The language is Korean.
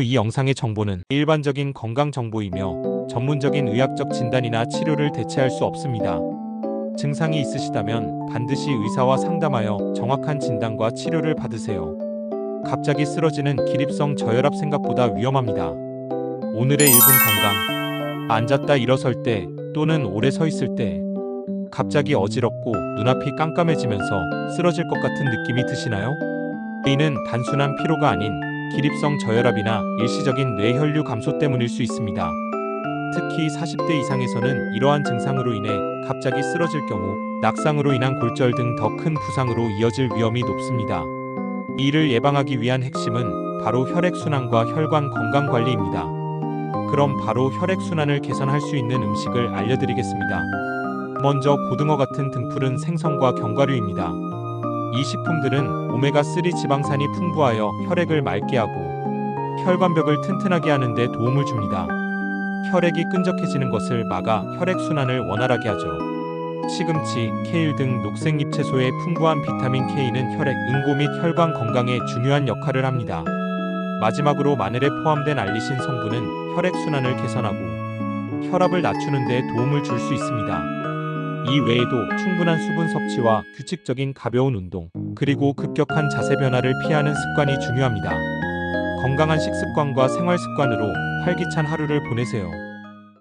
이 영상의 정보는 일반적인 건강 정보이며 전문적인 의학적 진단이나 치료를 대체할 수 없습니다. 증상이 있으시다면 반드시 의사와 상담하여 정확한 진단과 치료를 받으세요. 갑자기 쓰러지는 기립성 저혈압 생각보다 위험합니다. 오늘의 1분 건강. 앉았다 일어설 때 또는 오래 서 있을 때 갑자기 어지럽고 눈앞이 깜깜해지면서 쓰러질 것 같은 느낌이 드시나요? 이는 단순한 피로가 아닌 기립성 저혈압이나 일시적인 뇌혈류 감소 때문일 수 있습니다. 특히 40대 이상에서는 이러한 증상으로 인해 갑자기 쓰러질 경우 낙상으로 인한 골절 등 더 큰 부상으로 이어질 위험이 높습니다. 이를 예방하기 위한 핵심은 바로 혈액순환과 혈관 건강 관리입니다. 그럼 바로 혈액순환을 개선할 수 있는 음식을 알려드리겠습니다. 먼저 고등어 같은 등푸른 생선과 견과류입니다. 이 식품들은 오메가3 지방산이 풍부하여 혈액을 맑게 하고 혈관벽을 튼튼하게 하는 데 도움을 줍니다. 혈액이 끈적해지는 것을 막아 혈액순환을 원활하게 하죠. 시금치, 케일 등 녹색잎 채소의 풍부한 비타민 K는 혈액 응고 및 혈관 건강에 중요한 역할을 합니다. 마지막으로 마늘에 포함된 알리신 성분은 혈액순환을 개선하고 혈압을 낮추는 데 도움을 줄 수 있습니다. 이 외에도 충분한 수분 섭취와 규칙적인 가벼운 운동, 그리고 급격한 자세 변화를 피하는 습관이 중요합니다. 건강한 식습관과 생활 습관으로 활기찬 하루를 보내세요.